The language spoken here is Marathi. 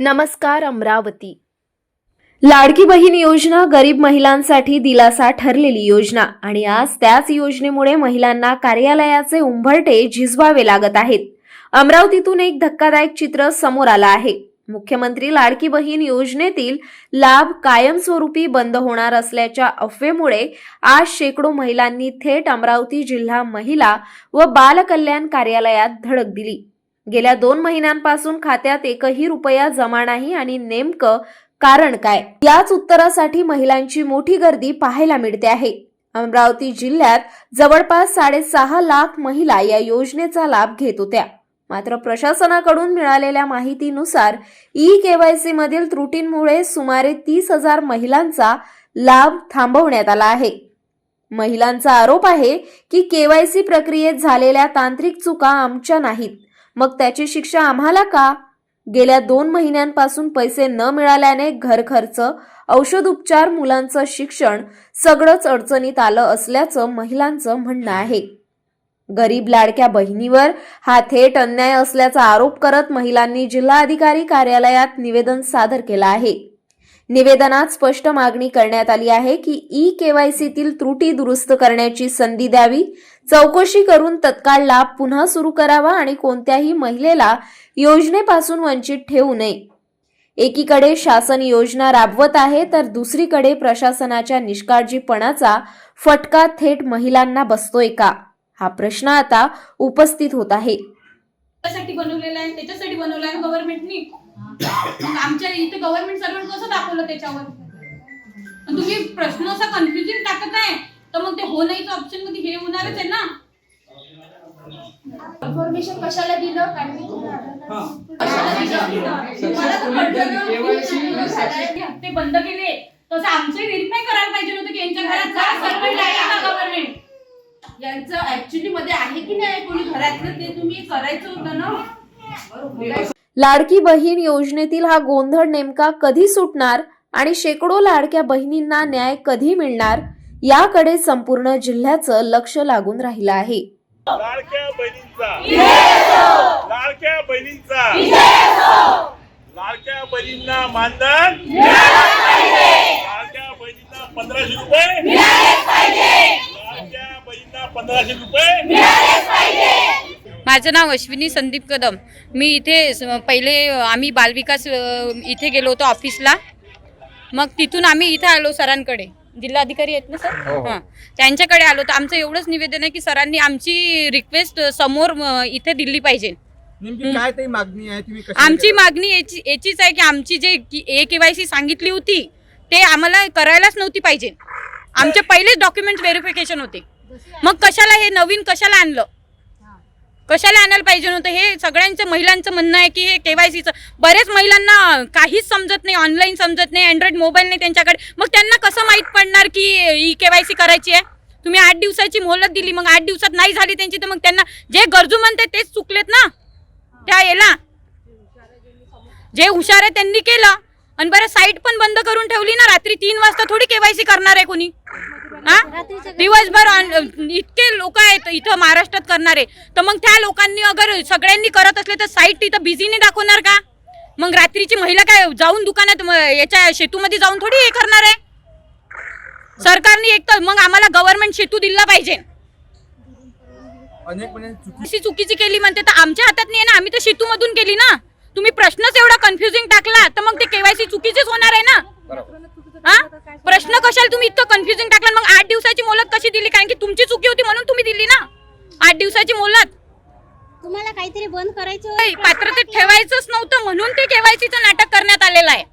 नमस्कार अमरावती. लाडकी बहीण योजना गरीब महिलांसाठी दिलासा ठरलेली योजना आणि आज त्याच योजनेमुळे महिलांना कार्यालयाचे उंबरटे झिजवावे लागत आहेत. अमरावतीतून एक धक्कादायक चित्र समोर आलं आहे. मुख्यमंत्री लाडकी बहीण योजनेतील लाभ कायमस्वरूपी बंद होणार असल्याच्या अफवेमुळे आज शेकडो महिलांनी थेट अमरावती जिल्हा महिला व बालकल्याण कार्यालयात धडक दिली. गेल्या दोन महिन्यांपासून खात्यात एकही रुपया जमा नाही आणि नेमकं कारण काय? याच उत्तरासाठी महिलांची मोठी गर्दी पाहायला मिळते आहे. अमरावती जिल्ह्यात जवळपास साडेसहा लाख महिला या योजनेचा लाभ घेत होत्या. मात्र प्रशासनाकडून मिळालेल्या माहितीनुसार ई केवायसी मधील त्रुटींमुळे सुमारे तीस हजार महिलांचा लाभ थांबवण्यात आला आहे. महिलांचा आरोप आहे की केवायसी प्रक्रियेत झालेल्या तांत्रिक चुका आमच्या नाहीत. मग त्याची शिक्षा आम्हाला का? गेल्या दोन महिन्यांपासून पैसे न मिळाल्याने घर खर्च औषध उपचार मुलांचं शिक्षण सगळंच अडचणीत आलं असल्याचं महिलांचं म्हणणं आहे. गरीब लाडक्या बहिणीवर हा थेट अन्याय असल्याचा आरोप करत महिलांनी जिल्हाधिकारी कार्यालयात निवेदन सादर केलं आहे. निवेदनात स्पष्ट मागणी करण्यात आली आहे की ई केवायसीतील त्रुटी दुरुस्त करण्याची संधी द्यावी. चौकशी करून तत्काळ लाभ पुन्हा सुरू करावा आणि कोणत्याही महिलेला योजनेपासून वंचित ठेवू नये. एकीकडे शासन योजना राबवत आहे तर दुसरीकडे प्रशासनाच्या निष्काळजीपणाचा फटका थेट महिलांना बसतोय का? हा प्रश्न आता उपस्थित होत आहे. त्यासाठी बनवलेला आहे त्याच्यासाठी बनवला आहे गव्हर्नमेंटनी मग आमच्या इथे गव्हर्नमेंट सर्वंट कसं दाखवलं त्याच्यावर? पण तुम्ही प्रश्न असा कन्फ्युजिंग टाकत आहे तर मग ते हो नाहीचं ऑप्शनमध्ये हे होणारच आहे ना? इन्फॉर्मेशन कशाला दिलं? कारण बंद केले. तसं आमचे व्हेरीफाय करायला पाहिजे होतं की यांच्या घरात काय सर्व आहे का गव्हर्नमेंट यांचं ऍक्च्युली मध्ये आहे की नाही? कोणी घरातलं ते तुम्ही करायचं होतं ना? बरोबर. लाडकी बहीण योजनेतील हा गोंधळ नेमका कधी सुटणार आणि शेकडो लाडक्या बहिणींना न्याय कधी मिळणार याकडे संपूर्ण जिल्ह्याचं लक्ष लागून राहिलं आहे. लाडक्या बहिणींचा. लाडक्या बहिणींचा. लाडक्या बहिणींना मानधन. लाडक्या बहिणींना पंधराशे रुपये. लाडक्या बहिणींना पंधराशे रुपये. माझं नाव अश्विनी संदीप कदम. मी इथे पहिले आम्ही बालविकास इथे गेलो होतो ऑफिसला. मग तिथून आम्ही इथे आलो सरांकडे. जिल्हाधिकारी आहेत ना सर? हां त्यांच्याकडे आलो. तर आमचं एवढंच निवेदन आहे की सरांनी आमची रिक्वेस्ट समोर इथे दिली पाहिजे. काय मागणी आहे तुम्ही कशी आमची मागणी याची याचीच आहे की आमची जे ए के वाय सी सांगितली होती ते आम्हाला करायलाच नव्हती पाहिजे. आमचे पहिलेच डॉक्युमेंट व्हेरिफिकेशन होते. मग कशाला हे नवीन कशाला आणलं? कशाला आणायला पाहिजे नव्हतं? हे सगळ्यांचं महिलांचं म्हणणं आहे की हे केवायसीचं बरेच महिलांना काहीच समजत नाही ऑनलाईन समजत नाही अँड्रॉइड मोबाईल नाही त्यांच्याकडे. मग त्यांना कसं माहीत पडणार की ई केवायसी करायची आहे? तुम्ही आठ दिवसाची मोहलत दिली मग आठ दिवसात नाही झाली त्यांची तर मग त्यांना जे गरजू म्हणते तेच चुकलेत ना? त्या याला. जे हुशार आहे त्यांनी केलं. आणि बरं साईट पण बंद करून ठेवली ना रात्री तीन वाजता थोडी केवायसी करणार आहे कोणी? हा? दिवसभर इतके लोक आहेत इथं महाराष्ट्रात करणारे. तर मग त्या लोकांनी अगर सगळ्यांनी करत असले तर साईट तिथं बिझी नाही दाखवणार का? मग रात्रीची महिला काय जाऊन दुकानात याच्या शेतूमध्ये जाऊन थोडी हे करणार आहे? सरकारने एक तर मग आम्हाला गव्हर्नमेंट शेतू दिला पाहिजे. म्हणजे अशी चुकीची केली म्हणते तर आमच्या हातात नाही आहे ना आम्ही तर शेतू मधून केली ना. तुम्ही प्रश्नच एवढा कन्फ्युजिंग टाकला तर मग ते केवायसी चुकीचेच होणार आहे ना. हा? प्रश्न कशाला तुम्ही इतकं कन्फ्युजिंग टाकला? मग आठ दिवसाची मोलत कशी दिली? कारण की तुमची चुकी होती म्हणून तुम्ही दिली ना? आठ दिवसाची मोलत तुम्हाला काहीतरी बंद करायचं नाही, पात्रतेत ठेवायचंच नव्हतं म्हणून ते केवायसीचं नाटक करण्यात आलेलं आहे.